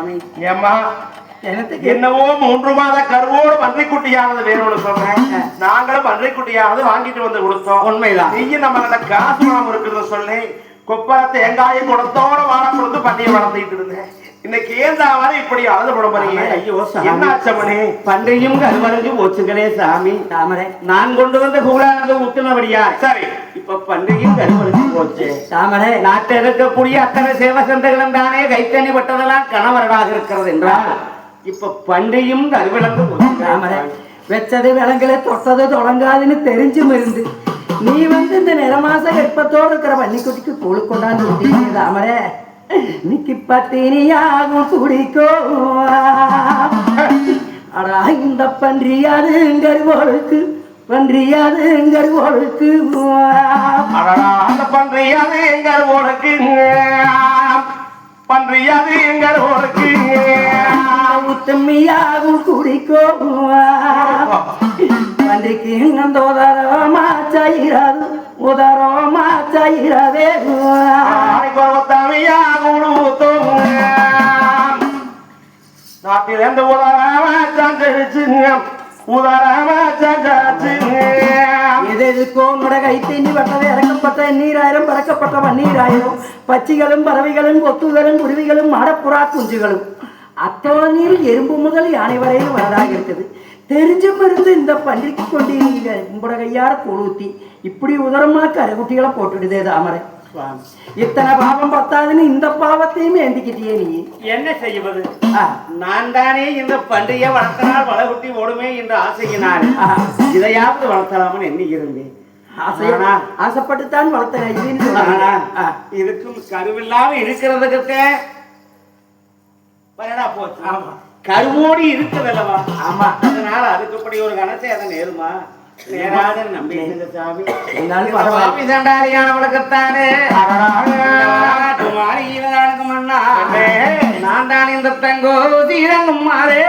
சாமி. எனக்கு என்னவோ மூன்று மாத கருவோடு பன்றிக்குட்டியானது வேணும்னு சொல்றேன். நாங்களும் பன்றிக்குட்டியானது வாங்கிட்டு வந்து கொடுத்தோம். உண்மைதான். நீயும் நம்ம காசு பணம் இருக்குன்னு சொல்லி கொப்பரை தேங்காயை குடத்தோட வாழ கொடுத்து பண்ணியை வளர்த்திட்டு இருந்தேன். இன்னைக்கு ஏந்தா மாதிரி இப்படி அழுது ஐயோ. என்ன ஆச்சமணி பன்றையும் கருவறைஞ்சு போச்சுங்களே சாமி. தாமரை. நான் கொண்டு வந்த கூடானது ஊத்துனபடியா? சரி. இப்ப பன்றையும் கருவறைஞ்சு போச்சு. தாமரை நாட்டில் இருக்கக்கூடிய அத்தனை சேவசந்தைகளும் தானே கைத்தனி பட்டதெல்லாம் கணவரடாக இருக்கிறது என்றால் இப்ப பன்றையும் கருவிழந்து போச்சு. தாமரை வெச்சது விலங்குல தொட்டது தொடங்காதுன்னு தெரிஞ்சும் இருந்து நீ வந்து இந்த நிறமாச கற்பத்தோடு இருக்கிற பன்னிக்குட்டிக்கு கூழ் கொண்டாந்து தாமரை. இன்னைக்கு பத்தினியாகும் குடிக்கோ அடா இந்த பன்றியாதுங்கருவோளுக்கு பன்றியாதுங்கருவோளுக்கு அடடா அந்த பன்றியாது எங்கள் ஊருக்கு பன்றியாது எங்கள் ஊருக்கு உத்தமியாகும் குடிக்கோ பன்றிக்கு அந்த உதரமா சாயிராது உதரமா சாயிராதே நாட்டில் எந்த உதராம சந்திரிச்சுங்க உதராம சந்தாச்சுங்க எது வட்டது இறக்கப்பட்ட நீராயிரம் பறக்கப்பட்ட பன்னீராயிரம் பச்சிகளும் பறவைகளும் கொத்துதலும் குருவிகளும் மடப்புறா குஞ்சுகளும். அத்தோனில் எறும்பு முதல் யானை வரையில் வரதாக இருக்குது. தெரிஞ்சும் இருந்து இந்த பன்றிக்கு கொண்டு நீங்க உங்களோட கையார கொழுத்தி இப்படி உதரமா கருகுட்டிகளை போட்டுடுதே தாமரை. இத்தனை பாவம் பத்தாதுன்னு இந்த பாவத்தையும் ஏந்திக்கிட்டியே நீ. என்ன செய்வது? நான் தானே இந்த பன்றியை வளர்த்தனால் வளகுட்டி ஓடுமே என்று ஆசையினால். இதையாவது வளர்த்தலாம்னு எண்ணி இருந்தேன் ஆசைப்பட்டுத்தான் வளர்த்தேன். இதுக்கும் கருவில்லாம இருக்கிறதுக்கு வரடா போச்சு. ஆமா. கருவோடி இருக்குதல்லவா ஆமா. அதனால அதுக்குப்படி ஒரு கணத்தை அதை நேருமா? நான் தான் இந்த தங்கோ தீரங்கும் மாறே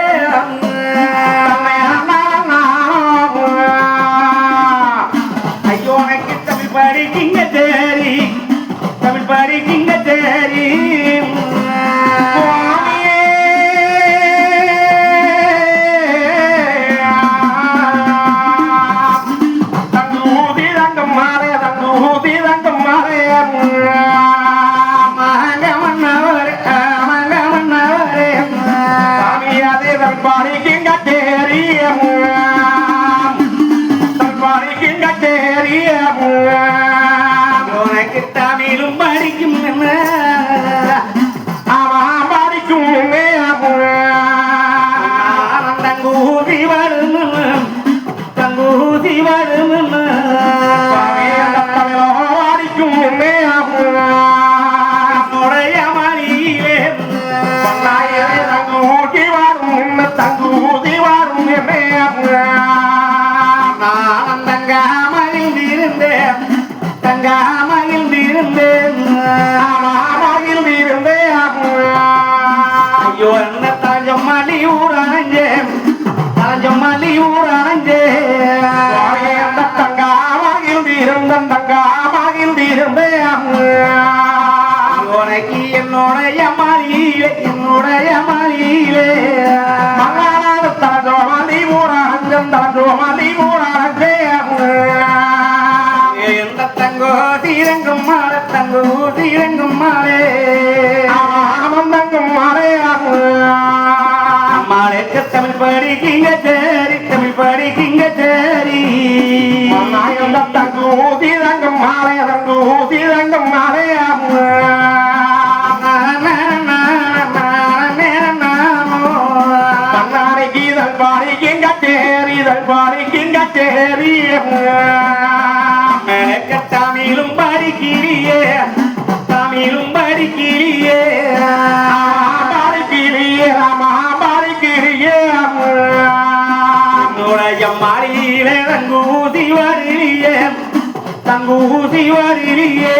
நேரம் வருவியே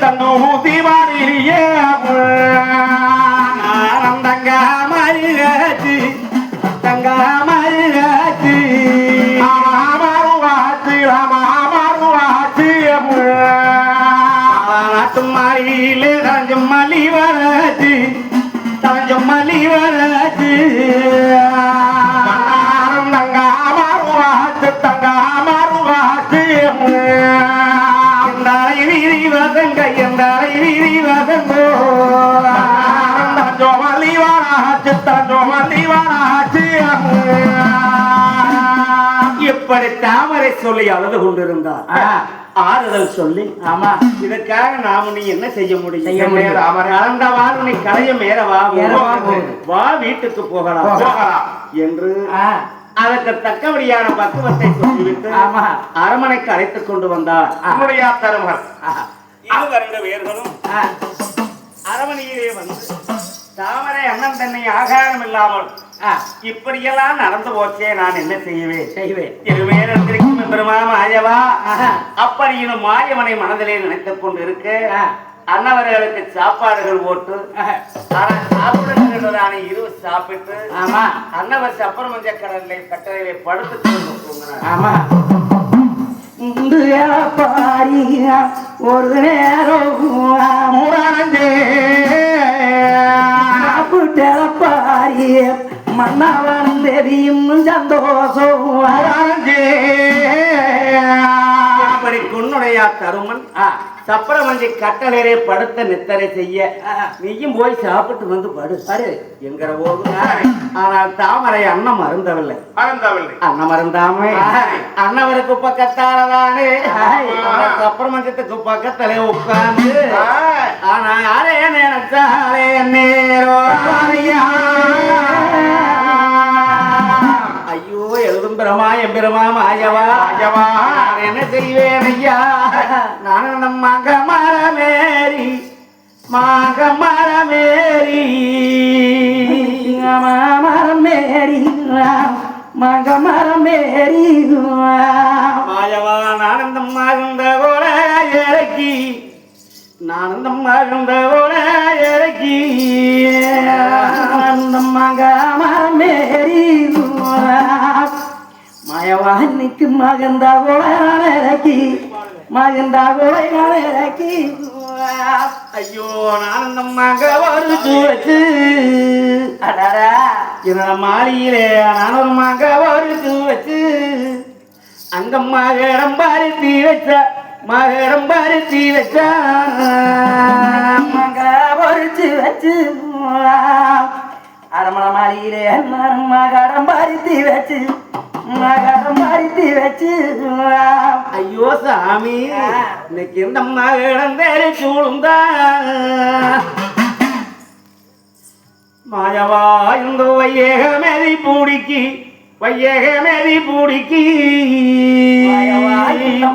தங்கூதி வாரியே இப்படி தாமரை சொல்லி அழுது கொண்டிருந்தார். ஆறுதல் சொல்லி ஆமா இதற்காக நாம நீ என்ன செய்ய முடியும்? செய்ய. தாமரை அளந்த வாரு நீ களைய மேல வா வா வீட்டுக்கு போகலாம் போகலாம். என்று அதற்கு தக்கபடியான பக்குவத்தை சொல்லிவிட்டு ஆமா. அரமனைக்கு அழைத்துக் கொண்டு வந்தார். உன்னுடைய தருமர் ஆ, அரமனையிலே வந்து தாமரை அண்ணன் தன்னை ஆகாரம் இல்லாமல் இப்படியெல்லாம் நடந்து போச்சே நான் என்ன செய்வேன்? செய்வேன். திருவேரத்திற்கும் பெருமா மாயவா ஆஹா. அப்படியும் மாயவனை மனதிலே நினைத்துக் கொண்டு இருக்க ஆ. அன்னவர்களுக்கு சாப்பாடுகள் போட்டு ஆஹா. ஆனா சாப்பிடுகிறதான இரு சாப்பிட்டு ஆமா. அன்னவர் சப்பரமஞ்ச கடலை கட்டளையிலே படுத்து ஆமா. ஒரு நேரம் பாரி மன்னவன் தெரியும் சந்தோஷம். அப்படி குன்னுடைய தருமன்? சப்பரமஞ்சி கட்டளையிலே படுத்த நித்தரை செய்ய. நீயும் போய் சாப்பிட்டு வந்து படு. படு. என்கிற போது ஆனால் தாமரை அன்னம் அருந்தவில்லை. அறந்தவில்லை அன்னம் அருந்தாமே. அன்னவருக்கு பக்கத்தாலதானே. சப்பரமஞ்சத்துக்கு பக்கத்திலே உட்கார்ந்து. ஆனா யாரே நினைச்சாலே நேரோ எழுதும் பிரமா என் பிரமா மாயவா? மாயவா. என்ன செய்வேன் ஐயா. நான் நம்ம மக மரமேரி மாக மரமேரி மரம் மேரி மக மரம் மேரி மாயவா நானந்தம் மருந்த போல இறக்கி நானந்தம் மருந்த இறக்கி மக மரம் மேரி மயவானிக்கு மகந்தா இறக்கி மகந்தா இறக்கி ஐயோ நானந்தம் மக ஒரு வச்சு அடடா என்னோட மாளிகையிலே நானும் மக ஒரு வச்சு அங்க மகடம் தீ வச்ச மகடம் பருத்தி வச்சா மக பொறிச்சு வச்சு அரமண மாளிகையிலே மகடம் பருத்தி வச்சு மகடம் பருத்தி வச்சு ஐயோ சாமி இன்னைக்கு இந்த மகடம் தேடி சூழுந்தா மாயவா இந்த வையக மேதி பூடிக்கு வையக மேதி பூடிக்கு.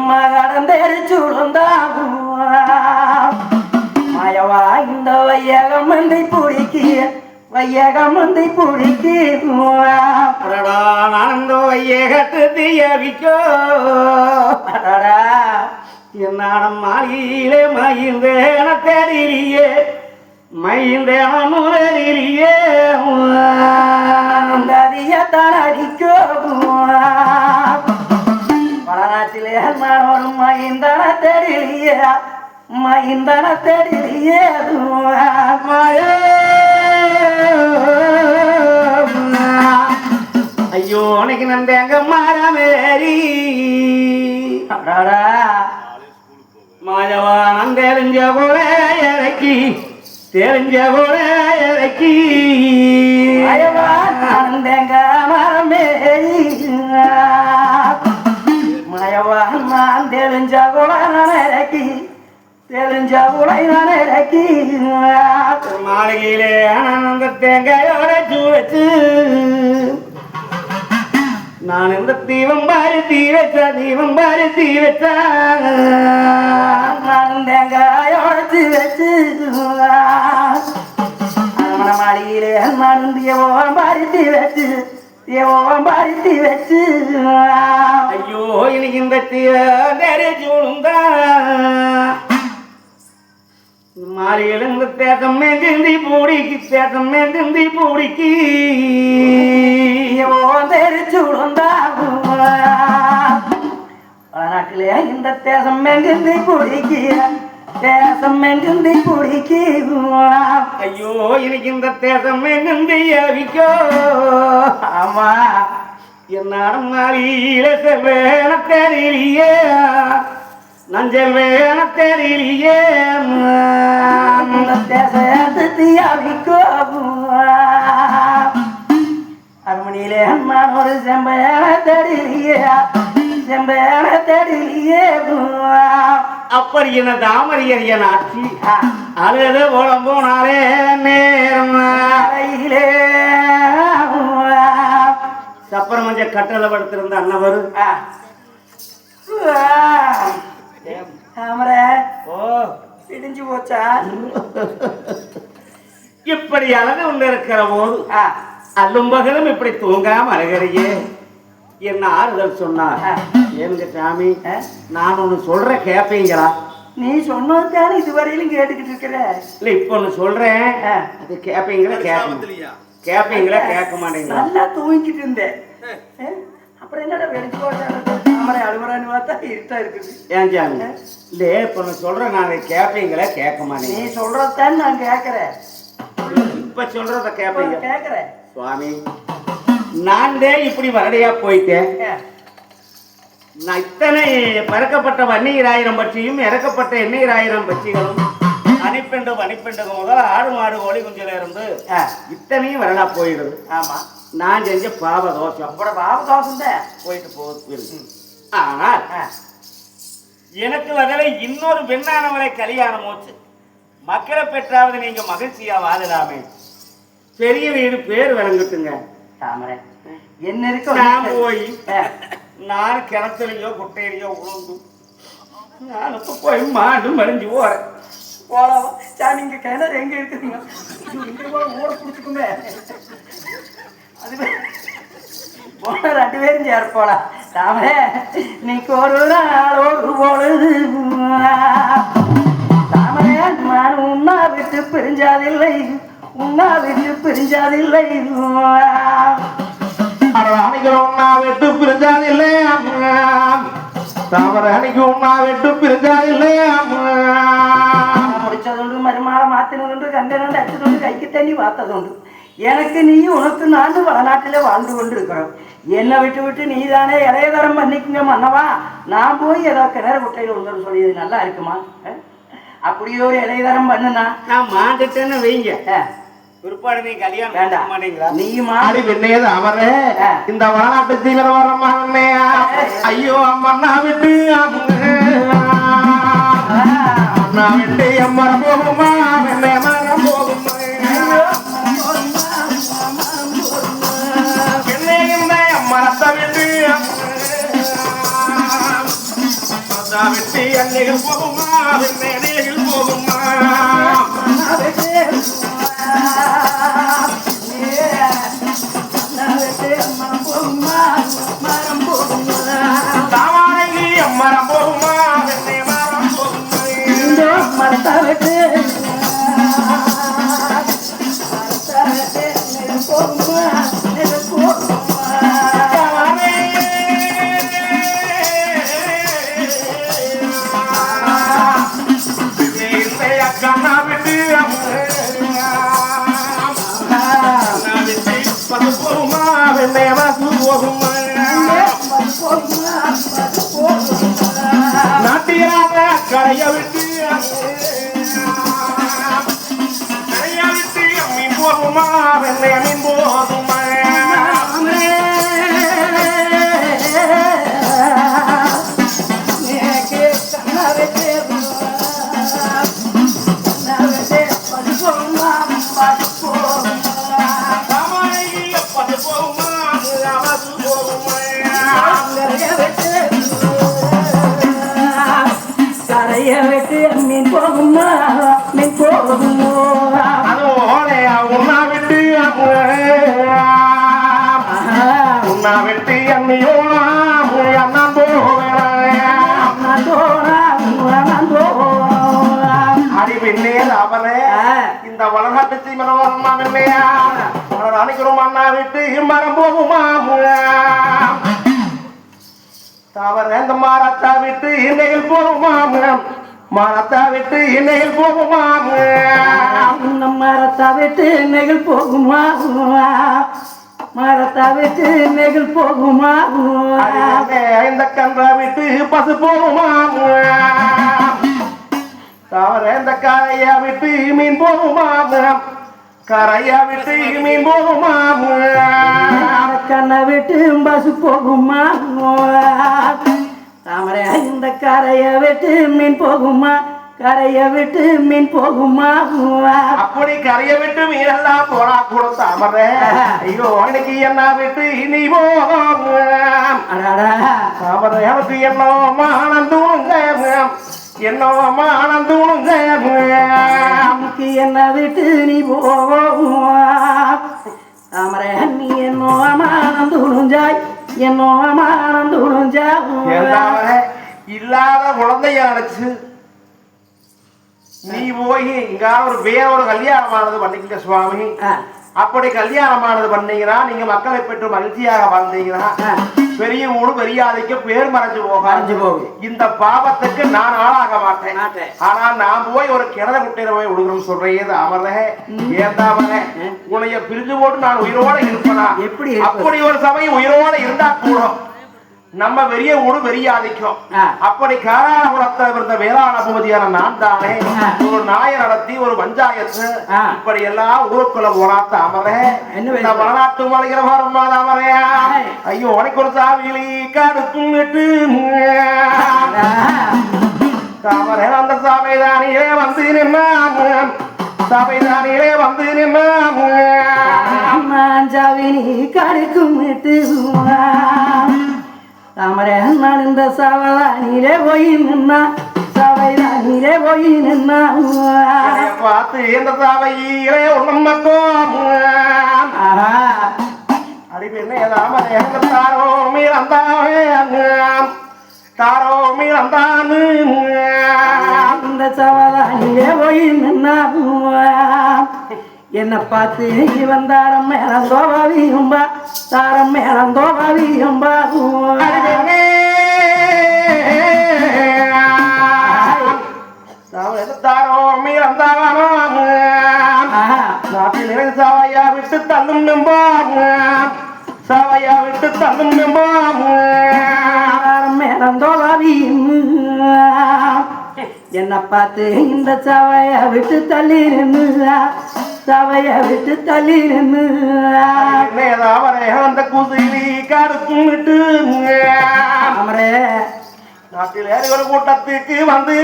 மகடம் தெரிச்சுழுந்தா மாயவா இந்த வையகம் மந்தை பிடிக்கி. வையகம் மந்தை பிடிக்கி. அடடா நானந்தோ வையகத்து தீயவிக்கோ அடடா. என்னாடம் மாளிகையிலே மகிழ்ந்தேன தெரியலையே மகிழ்ந்தேன முதலிலேயே தரியத்தான் அடிக்கோ வடநாட்டிலே நானும் மகிந்தன தெரியலையே மகிந்தன தெரியலையே ஐயோ உனக்கு நந்தேங்க மரமேரி அடடா. மாயவா நான் தெரிஞ்ச போல இறக்கி. தெரிஞ்ச போல இறக்கி. மயவானந்தங்க மரமேரி மயவான் நான் தெரிஞ்ச குலை இறக்கி தெரிஞ்ச குலை இறக்கி மாளிகையிலே ஆனந்த தேங்காயோட சூழச்சு நான் இந்த தீபம் பாரு தீ வச்சா தீபம் பாரு பாருத்தி வச்ச மறந்தங்க உடச்சு வச்சு அரமண மாளிகையிலே மருந்திய ஓரம் பருத்தி வச்சு ஓரம் பருத்தி வச்சு ஐயோ எனக்கு இந்த தீ நிறைய ஜூனும் தான் மாறியிலிருந்து தேக்கம் மேந்திந்தி பூடிக்கு தேக்கம் மேந்திந்தி பூடிக்கு. தெரிச்சு வளநாட்டிலே இந்த தேசம் மெங்குந்தி குடிக்கிய தேசம் மெங்குந்தி குடிக்கிய ஐயோ எனக்கு இந்த தேசம் மேந்திந்தி அவிக்கோ ஆமா என்ன மாறியில செல்வேன தெரியலையே நஞ்சல் வேண தெரியலையே இந்த தேசத்தை ஒரு செம்பையான தெரியலையே செம்பையான தெரியலையே அப்படி என்ன தாமரியர் என் ஆட்சி? அழுது போலம் போனாலே நேரம் அறையிலே சப்பரம் கட்டளை படுத்திருந்த அண்ணவர் தாமரை. ஓ. இடிஞ்சு போச்சா? இப்படி அழகு உள்ள இருக்கிற போது அல்லும் பகலும் இப்படி தூங்காம அழகறியே. என்ன ஆறுதல் சொன்னார். ஏனுங்க சாமி? நான் ஒண்ணு சொல்ற கேப்பீங்களா? நீ சொன்னதுதானே இதுவரையிலும் கேட்டுக்கிட்டு இருக்கிற? இல்ல இப்ப ஒண்ணு சொல்றேன். அது கேப்பீங்களா கேட்க கேப்பீங்களா கேட்க மாட்டீங்களா? நல்லா தூங்கிட்டு இருந்தேன். அப்புறம் என்னடா வெடிச்சு போட்டாங்க தாமரை அழுகுறான்னு பார்த்தா இருட்டா இருக்குது. ஏன் சாமி இல்ல இப்ப ஒண்ணு சொல்றேன் நான் கேப்பீங்களா? கேட்க நீ மாட்டீங்க சொல்றதுதான் நான் கேட்கறேன். இப்ப சொல்றத கேப்பீங்க. கேட்கறேன். சுவாமி நான் தான் இப்படி வரடையா போயிட்டேன். நான் இத்தனை பறக்கப்பட்ட வன்னியராயிரம் பற்றியும் இறக்கப்பட்ட எண்ணெயராயிரம் பற்றிகளும் அணிப்பெண்டு வனிப்பெண்டுக்கு முதல் ஆடு மாடு கோழி குஞ்சில இருந்து இத்தனையும் வரலா போயிடுது. ஆமா. நான் செஞ்ச பாவ தோஷம் பாபு தோசம் தான். போயிட்டு போகுது. ஆனால் எனக்கு வகையில இன்னொரு பெண்ணானவளை கல்யாணம் போச்சு. மக்களை பெற்றாவது நீங்க மகிழ்ச்சியா வாழலாமே. பெரிய வீடு பேர் விளங்கட்டுங்க. தாமரை. என்ன இருக்க? நான் போய் நான் கிணத்துலையோ குட்டையிலையோ உளுந்து நான் இப்ப போய் மாடு மறைஞ்சு போறேன். போலாம் சாமி இங்க கிணறு எங்க இருக்குதுங்க இங்க போய் ஊட பிடிச்சிக்குமே அது போன ரெண்டு பேரும் சேர போலாம். நீக்கு ஒரு நாள் ஒரு பொழுது. தாமரே நான் உண்ணா விட்டு பிரிஞ்சாதில்லை உண்ணா விட்டு பிரிஞ்சாதில்லை. அன்னைக்கு உண்ணா வெட்டு பிரிஞ்சாதில்லை. அம்மா தாமரை அன்னைக்கு உண்ணா வெட்டு பிரிஞ்சாதில்லை. முடிச்சதுண்டு மருமாளை மாத்தினதுண்டு கண்டனண்டு அடிச்சதுண்டு கைக்கு தண்ணி வாத்ததுண்டு. எனக்கு நீ உனக்கு நான் வடநாட்டிலே வாழ்ந்து கொண்டு இருக்கிறோம் என்னை விட்டு விட்டு நீ தானே இளையதரம் பண்ணிக்கங்க மன்னவா. நான் போய் ஏதோ கிணறு குட்டையில் உண்டு சொல்லியது நல்லா இருக்குமா? அப்படியே ஒரு இளையதரம் பண்ணுனா? நான் மாண்டுட்டேன்னு வைங்க. பிற்பாடு நீ கல்யாணம் வேண்டாம். பண்ண மாட்டீங்களா? நீ ஆடி பெண்ணேது அவரே. இந்த வளநாட்டு தீவிர வரமா ஐயோ அம்மண்ணா விட்டு போகுமா விட்டு எண்ணெயில் போகுமா வெண்ணே நெய்யில் போகுமா கரைய விட்டு கரைய விட்டு இன்னையில் போகுமா மாரத்தா விட்டு இன்னையில் போகுமா இன்னும் மரத்தா விட்டு நெகிழ் போகுமா? மரத்தா விட்டு நெகிழ் போகுமா? இந்த கன்றா விட்டு பசு போகுமா? தவற இந்த கரையா விட்டு மீன் போகுமா? கரையா விட்டு மீன் போகுமா? கண்ணை விட்டு பசு போகுமா? தாமரை இந்த கரையை விட்டு மீன் போகுமா? கரையை விட்டு மீன் போகுமா? அப்படி கரைய விட்டு மீனெல்லாம் போனா கூட தாமர. ஐயோ இன்னைக்கு என்ன விட்டு இனி தாமர எனக்கு என்ன ஆனந்தூனுங்க என்ன ஆனந்தூனுங்க என்ன விட்டு நீ போவா தாமரை நீ என்னோ அமானம் இல்லாத குழந்தைய நினைச்சு நீ போய் இங்க ஒரு ஒரு கல்யாணமானது பண்ணிக்கல சுவாமி. அப்படி கல்யாணமானது பண்ணீங்கன்னா நீங்க மக்களை பெற்று மகிழ்ச்சியாக வாழ்ந்தீங்கன்னா பெரிய ஊடு பெரியாதைக்கு பேர் மறைஞ்சு போகாது. மறைஞ்சு போகும். இந்த பாவத்துக்கு நான் ஆளாக மாட்டேன். ஆனா நான் போய் ஒரு கிணறு குட்டையில போய் விடுகிறோம் சொல்றேன். அமரே ஏந்தாமரே உன்னைய பிரிஞ்சு போட்டு நான் உயிரோட இருப்பேனா? எப்படி? அப்படி ஒரு சமயம் உயிரோட இருந்தா கூடும். நம்ம பெரிய ஊடு பெரியாதிக்கும் ஆ. அப்படி காராகுளத்துல இருந்த வேளாண் பூபதியான நான் தானே. ஒரு நாயை நடத்தி ஒரு பஞ்சாயத்து. இப்படி எல்லாம் ஊருக்குள்ள போனா தாமரே என்ன இந்த? வளநாட்டு மலைகிற வருமா ஆய். ஐயோ உனக்கு ஒரு சாவிலி கடுக்கும் விட்டு தாமரை அந்த சபைதானியே வந்து நின்னான் சபைதானியே வந்து நின்னான் மாஞ்சாவினி கடுக்கும் விட்டு தாமரை நான் இந்த சவதானிலே போய் நின்னா. சபைதானிலே போய் நின்னா. என்னைய பார்த்து இந்த சபையிலே ஒன்றும் மக்கோம் ஆஹா. அடிப்பெண்ணே தாமரை எங்க தாரோ மீறந்தாவே தாரோ மீறந்தானு இந்த சவதானிலே போய் நின்னா. என்னை பார்த்து இவன் தாரம் மேலம் தோபாவியும்பா தாரம் தோபாவியும்பா அடிப்பெண்ணே தாரோ மீறந்தாவானோ நாட்டிலே சாவையா விட்டு தள்ளும் நம்பாம் சாவையா விட்டு தள்ளும் நம்பாம் என்ன பார்த்து இந்த சவைய விட்டு தள்ளி நின்று சவைய விட்டு தள்ளி நின்று அவரை அந்த குசிலி கருத்தும் விட்டு அமரே. நாட்டிலே ஒரு கூட்டத்துக்கு வந்து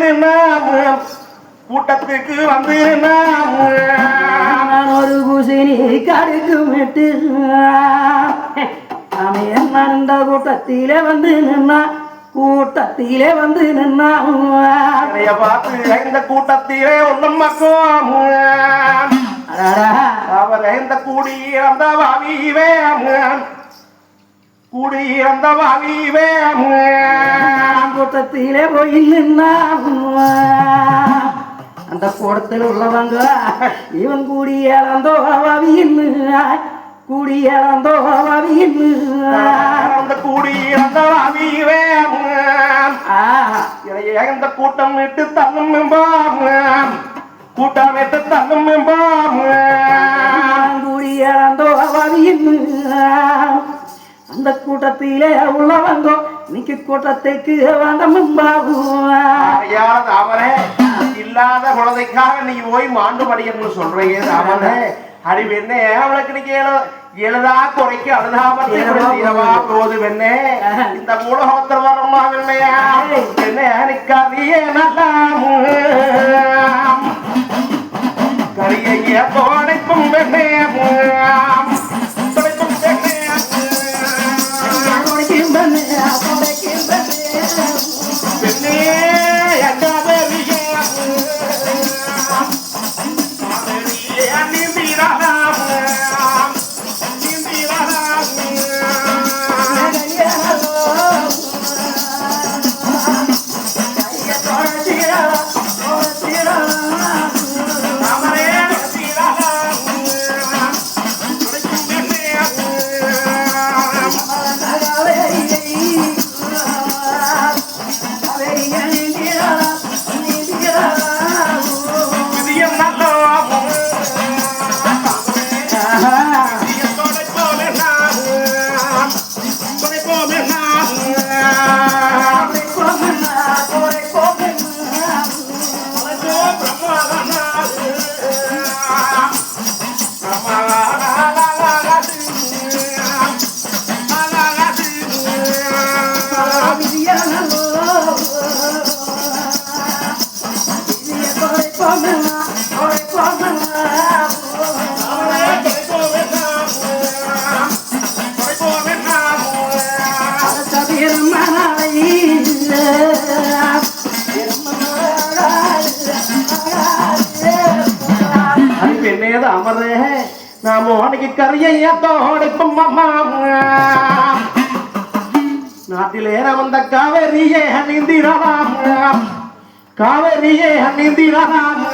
கூட்டத்துக்கு வந்து நான் ஒரு குசினி கடுக்கு விட்டு அவன் என்ன கூட்டத்திலே வந்து நின்னா கூட்டத்திலே வந்து நின்னா பார்த்து இந்த கூட்டத்திலே ஒன்றும் மக்கோம் அவரை இந்த கூடி அந்த வாவிவே கூடி அந்த வாவிவே கூட்டத்திலே போய் நின்னா அந்த கூடத்தில் உள்ளவங்க இவன் கூடி இழந்தோ அவின்னு கூடி இழந்தோ அவின்னு அந்த கூடி அந்த வாவிவே இந்த கூட்டம் விட்டு தள்ளும் கூட்டம் விட்டு தள்ளும் மெம்பாம் கூடி இழந்தோ அவின்னு அந்த கூட்டத்திலே உள்ளவங்க இன்னைக்கு கூட்டத்துக்கு வந்தமும்பாகும் ஐயால தாமரே இல்லாத குழந்தைக்காக நீ போய் மாண்டு படிக்கணும்னு சொல்றீங்க தாமரே. அறிவு என்ன? அவளுக்கு நீங்க எழு- எழுதா குறைக்கு அழுதா பத்தி தீரவா போது வெண்ணே இந்த மூலகோத்திர வரமா வெண்ணையா என்ன நிக்காதியே நல்லா கரியைய தோடைக்கும் வெண்ணே உனக்கு கரையத்தோடைப்பும் அம்மா. நாட்டிலே வந்த காவேரியே நீந்திரலாம் காவேரியே நம்ம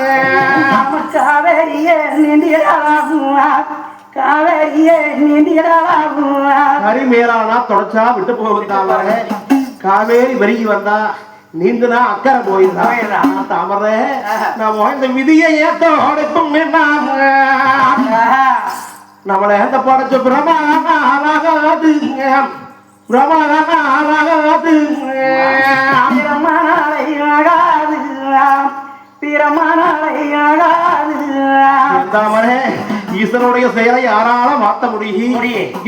காவேரியே நீந்திரலாம் காவேரியே நீந்திரலாம் கரிமேலானா தொடச்சா விட்டு போகுதாவர காவேரி பெருகி வந்தா நீந்துனா அக்கறை போயிருந்தா. தாமரை நம்ம இந்த விதியை ஏத்தோடைப்பும் நம்மளை எந்த படைச்ச பிரமாணாலை ஆகாது தாமரை ஈஸ்வரனுடைய செயலை யாரால மாத்த முடியும்.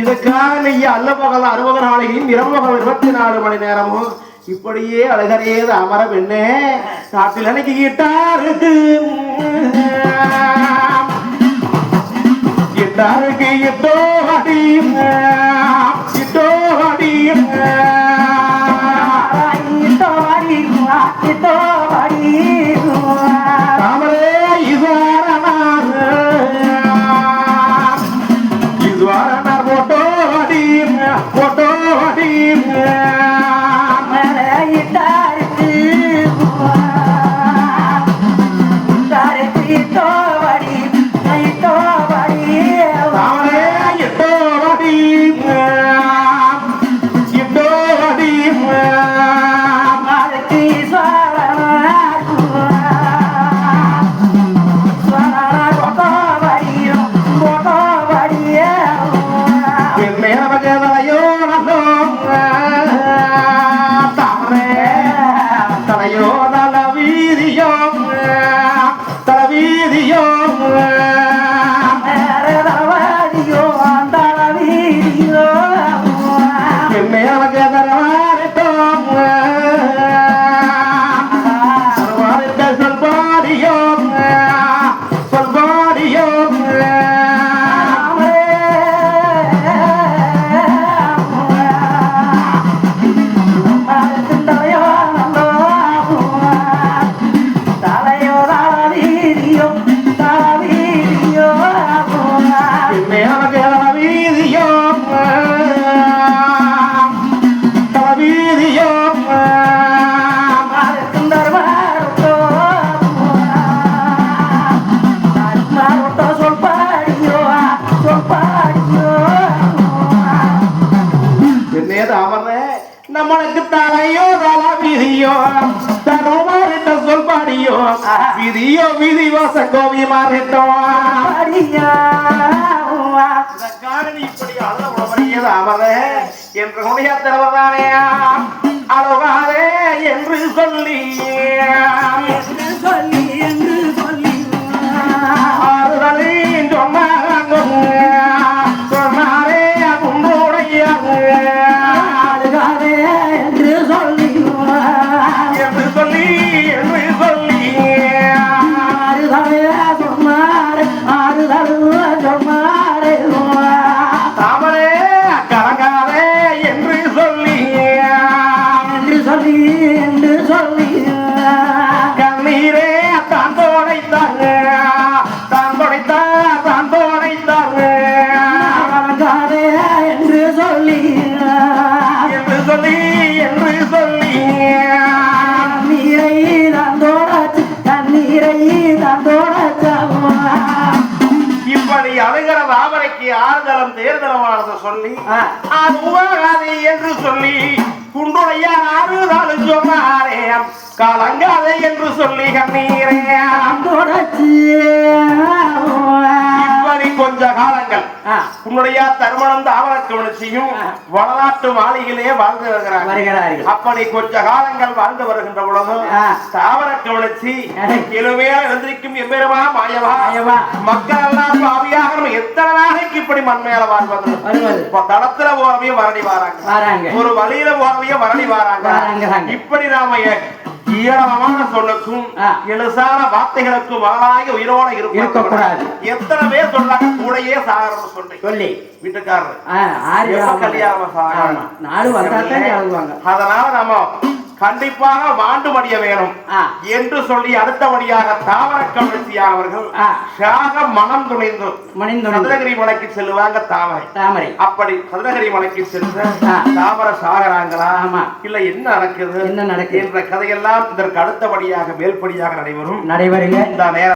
இதுக்காக நீ அல்ல பகல் அறுபது நாளையும் இரவு பகல் இருபத்தி நாலு மணி நேரமும் இப்படியே அழகரேது அமர பெண்ணே நாட்டில் அன்னைக்கு கிட்டாருக்கு கிட்டாருக்கு இட்டோ அடி இட்டோ அடி வீதியோ நம்மளுக்கு தலையோ தல வீதியோ? தருமாறிட்ட சொல்பாடியோ விதியோ விதி வாச கோவி மாறிட்டோம் இப்படி அழுத உடம்படியது அமர என்று திறவதானே அழுகாதே அது உபகாதி என்று சொல்லி குண்டுடைய ஆறுதல் சொன்னாரே. கலங்காதே என்று சொல்லி கண்ணீரே. இப்படி கொஞ்ச காலங்கள் உன்னுடைய தருமணம் தாமர கவனிச்சியும் வடநாட்டு மாளிகையிலே வாழ்ந்து வருகிறார்கள். அப்படி கொஞ்ச காலங்கள் வாழ்ந்து வருகின்ற ஆ. தாவர கவனிச்சி இனிமேல் எழுந்திருக்கும் எம்பெருமா மாயவா. மக்கள் எல்லாம் பாவியாக எத்தனை நாளைக்கு இப்படி மண் மேல வாழ்வது. தடத்துல போறவையும் வரடி வாராங்க. ஒரு வழியில போறவையும் வரடி வாராங்க. இப்படி நாம ஈரமான சொல்லுக்கும் ஆ. எழுசான வார்த்தைகளுக்கும் மகளாக உயிரோட இருக்க இருக்கக்கூடாது. எத்தனை பேர் சொல்றாங்க கூடையே சாகரம்னு சொல்லி சொல்லி வீட்டுக்காரர். கல்யாணம் சாகரம்? அதனால நம்ம கண்டிப்பாக மாண்டு மடிய வேணும். என்று சொல்லி அடுத்தபடியாக தாவர கமிழ்ச்சியார் அவர்கள். தியாக மனம் துணிந்து சதுரகிரி மலைக்கு செல்லுவாங்க தாமரை தாமரை அப்படி சதுரகிரி மலைக்கு சென்று ஆ. தாமரை சாகராங்களா. இல்ல என்ன நடக்குது என்ன நடக்குது? என்ற கதையெல்லாம் இதற்கு அடுத்தபடியாக மேல்படியாக நடைபெறும் நடைபெறுங்க இந்த நேரம்